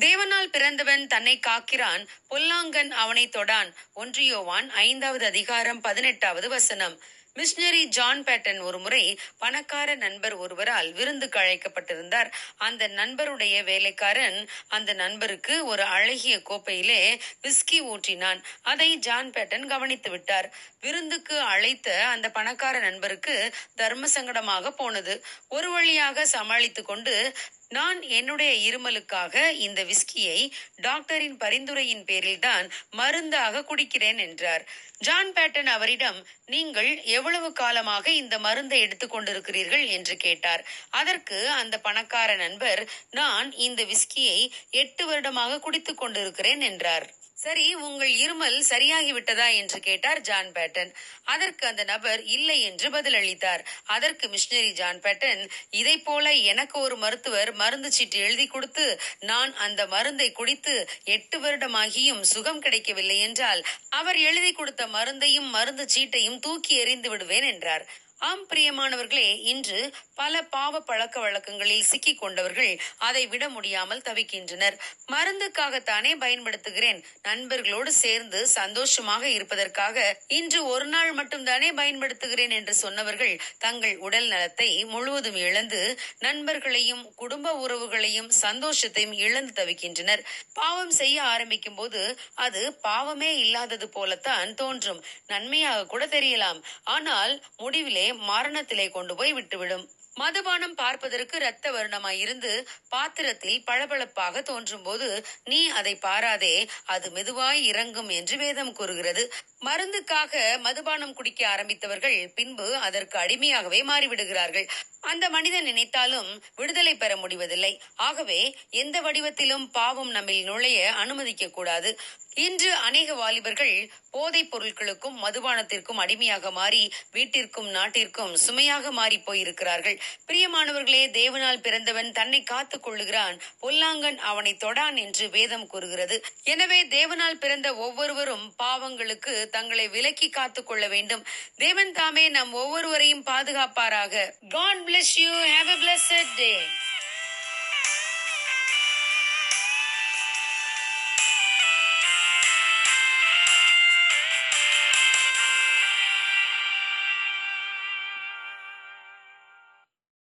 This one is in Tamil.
தேவனால் பிறந்தவன் தன்னை காக்கிறான் பொல்லாங்கன் அவனை தொடான். ஒன்றியோவான் ஐந்தாவது அதிகாரம் பதினெட்டாவது வசனம். மிஷினரி ஜான் பேட்டன் ஒருமுறை பணக்கார நண்பர் ஒருவரால் விருந்துக்கு அழைக்கப்பட்டிருந்தார். அந்த நண்பருடைய வேலைக்காரன் அந்த நண்பருக்கு ஒரு அழகிய கோப்பையிலே விஸ்கி ஊற்றினான் அதை ஜான் பேட்டன் கவனித்து விட்டார். விருந்துக்கு அழைத்த அந்த பணக்கார நண்பருக்கு தர்ம சங்கடமாக போனது. ஒரு வழியாக சமாளித்துக் கொண்டு நான் என்னுடைய இருமலுக்காக இந்த விஸ்கியை டாக்டரின் பரிந்துரையின் பேரில்தான் மருந்தாக குடிக்கிறேன் என்றார். ஜான் பேட்டன் அவரிடம் நீங்கள் எவ்வளவு காலமாக இந்த மருந்தை எடுத்துக் கொண்டிருக்கிறீர்கள் என்று கேட்டார். அதற்கு அந்த பணக்கார நண்பர் நான் இந்த விஸ்கியை எட்டு வருடமாக குடித்துக் கொண்டிருக்கிறேன் என்றார். சரி உங்கள் இருமல் சரியாகிவிட்டதா என்று கேட்டார் ஜான் பேட்டன். அதற்கு அந்த நபர் இல்லை என்று பதிலளித்தார். அதற்கு மிஷினரி ஜான் பேட்டன் இதை போல எனக்கு ஒரு மருத்துவர் மருந்து சீட்டு எழுதி கொடுத்து நான் அந்த மருந்தை குடித்து எட்டு வருடமாகியும் சுகம் கிடைக்கவில்லை என்றால் அவர் எழுதி கொடுத்த மருந்தையும் மருந்து சீட்டையும் தூக்கி எறிந்து விடுவேன் என்றார். ஆம் பிரியமானவர்களே இன்று பல பாவ பழக்க வழக்கங்களில் சிக்கிக் கொண்டவர்கள் அதை விட முடியாமல் தவிக்கின்றனர். மருந்துக்காகத்தானே பயன்படுத்துகிறேன். நண்பர்களோடு சேர்ந்து சந்தோஷமாக இருப்பதற்காக இன்று ஒரு நாள் மட்டும்தானே பயன்படுத்துகிறேன் என்று சொன்னவர்கள் தங்கள் உடல் நலத்தை முழுவதும் இழந்து நண்பர்களையும் குடும்ப உறவுகளையும் சந்தோஷத்தையும் இழந்து தவிக்கின்றனர். பாவம் செய்ய ஆரம்பிக்கும் போது அது பாவமே இல்லாதது போலத்தான் தோன்றும். நன்மையாக கூட தெரியலாம். ஆனால் முடிவிலே மரணத்திலே கொண்டு போய் விட்டுவிடும். மதுபானம் பார்ப்பதற்கு இரத்த வருணமாய் இருந்து பாத்திரத்தில் பளபளப்பாக தோன்றும் போது நீ அதை பாராதே அது மெதுவாய் இறங்கும் என்று வேதம் கூறுகிறது. மருந்துக்காக மதுபானம் குடிக்க ஆரம்பித்தவர்கள் பின்பு அதற்கு அடிமையாகவே மாறிவிடுகிறார்கள். அந்த மனிதன் நினைத்தாலும் விடுதலை பெற முடிவதில்லை. ஆகவே எந்த வடிவத்திலும் பாவம் நம்மில் நுழைய அனுமதிக்க கூடாது. இன்று அநேக வாலிபர்கள் போதைப் பொருட்களுக்கும் மதுபானத்திற்கும் அடிமையாக மாறி வீட்டிற்கும் நாட்டிற்கும் சுமையாக மாறி போயிருக்கிறார்கள். பிரியமானவர்களே தேவனால் பிறந்தவன் தன்னை காத்துக் கொள்ளுகிறான். பொல்லாங்கன் அவனை தொடான் என்று வேதம் கூறுகிறது. எனவே தேவனால் பிறந்த ஒவ்வொருவரும் பாவங்களுக்கு தங்களை விலக்கி காத்துக் கொள்ள வேண்டும். தேவன் தாமே நம் ஒவ்வொருவரையும் பாதுகாப்பாராக. God bless you. Have a blessed day.